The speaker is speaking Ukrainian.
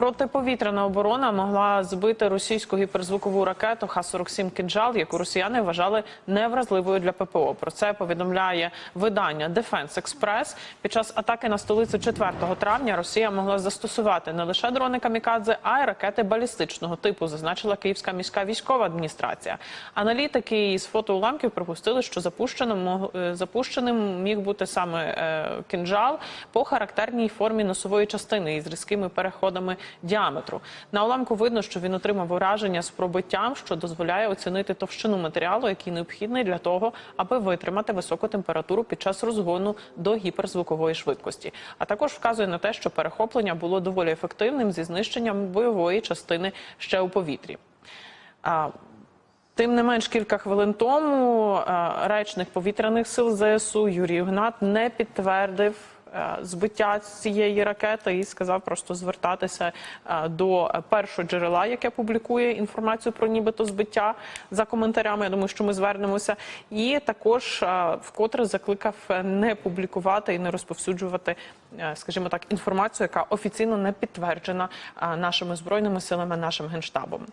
Протиповітряна оборона могла збити російську гіперзвукову ракету Х-47 «Кинджал», яку росіяни вважали невразливою для ППО. Про це повідомляє видання Defense Express. Під час атаки на столицю 4 травня Росія могла застосувати не лише дрони камікадзе, а й ракети балістичного типу, зазначила Київська міська військова адміністрація. Аналітики із фотоуламків припустили, що запущеним е, запущеним міг бути саме е, «Кинджал» по характерній формі носової частини із різкими переходами діаметру. На уламку видно, що він отримав ураження з пробиттям, що дозволяє оцінити товщину матеріалу, який необхідний для того, аби витримати високу температуру під час розгону до гіперзвукової швидкості. А також вказує на те, що перехоплення було доволі ефективним зі знищенням бойової частини ще у повітрі. Тим не менш, кілька хвилин тому речник повітряних сил ЗСУ Юрій Гнат не підтвердив збиття цієї ракети і сказав просто звертатися е, до першого джерела, яке публікує інформацію про нібито збиття за коментарями. Я думаю, що ми звернемося. І також е, вкотре закликав не публікувати і не розповсюджувати, е, скажімо так, інформацію, яка офіційно не підтверджена е, нашими збройними силами, нашим генштабом.